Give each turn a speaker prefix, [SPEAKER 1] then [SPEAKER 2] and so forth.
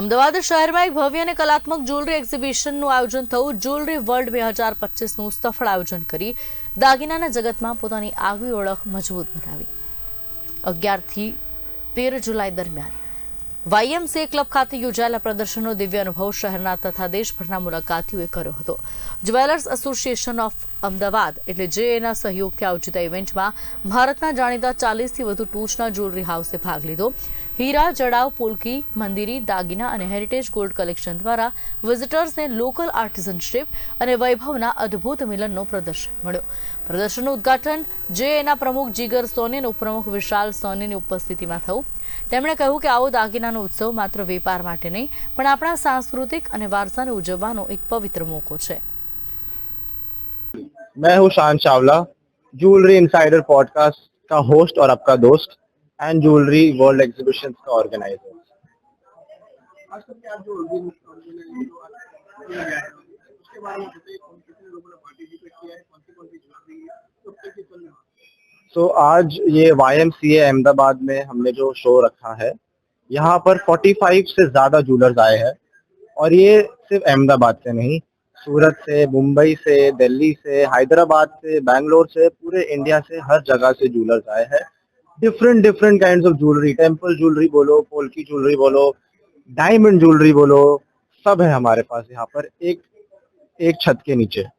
[SPEAKER 1] અમદાવાદ શહેરમાં એક ભવ્ય અને કલાત્મક જ્વેલરી એક્ઝિબિશનનું આયોજન થયું જ્વેલરી વર્લ્ડ બે હજાર પચીસનું સફળ આયોજન કરી દાગીનાના જગતમાં પોતાની આગવી ઓળખ મજબૂત બનાવી અગિયારથી તેર જુલાઈ દરમિયાન વાયએમસીએ ક્લબ ખાતે યોજાયેલા પ્રદર્શનનો દિવ્ય અનુભવ શહેરના તથા દેશભરના મુલાકાતીઓએ કર્યો હતો જ્વેલર્સ એસોસિએશન ઓફ અમદાવાદ એટલે જેએના સહયોગથી આયોજિત ઇવેન્ટમાં ભારતના જાણીતા ચાલીસથી વધુ ટોચના જ્વેલરી હાઉસે ભાગ લીધો હીરા જડાવ પુલકી મંદિરી દાગીના અને હેરિટેજ ગોલ્ડ કલેક્શન દ્વારા વિઝિટર્સને લોકલ આર્ટિઝનશીપ અને વૈભવના અદ્ભુત મિલનનો પ્રદર્શન મળ્યો પ્રદર્શનનું ઉદઘાટન જેએના પ્રમુખ જીગર સોની અને ઉપપ્રમુખ વિશાલ સોનીની ઉપસ્થિતિમાં થયું તેમણે કહ્યું કે આવો દાગીના નો ઉત્સવ માત્ર વેપાર માટે નહી પણ આપણો સાંસ્કૃતિક અને વારસાને ઉજવવાનો એક પવિત્ર મોકો છે
[SPEAKER 2] મે હું Shaan Shaula jewellery insider podcast કા હોસ્ટ ઓર આપકા દોસ્ત એન્ડ જ્યુલરી
[SPEAKER 3] વર્લ્ડ એક્ઝિબિશનસ કા ઓર્ગેનાઇઝર આજ સુધી આપ જો ઓર્ગેનાઇઝર એનો આયા છે કે બારમે કિતને લોકો ને પાર્ટિસિપેટ કિયા હે કન્ફિગિટી શું રહી ગયા સબકે ચલ સો
[SPEAKER 2] આજ યે വൈએમસી એ અમદાવાદ મે હમણે જો શો રખા હે यहाँ पर 45 से ज्यादा जूलर्स आए हैं और ये सिर्फ अहमदाबाद से नहीं सूरत से मुंबई से दिल्ली से हैदराबाद से बैंगलोर से पूरे इंडिया से हर जगह से जूलर्स आए हैं different different kind of jewellery temple jewellery बोलो पोल्की ज्वेलरी बोलो डायमंड ज्वेलरी बोलो सब है हमारे पास यहाँ पर एक एक छत के नीचे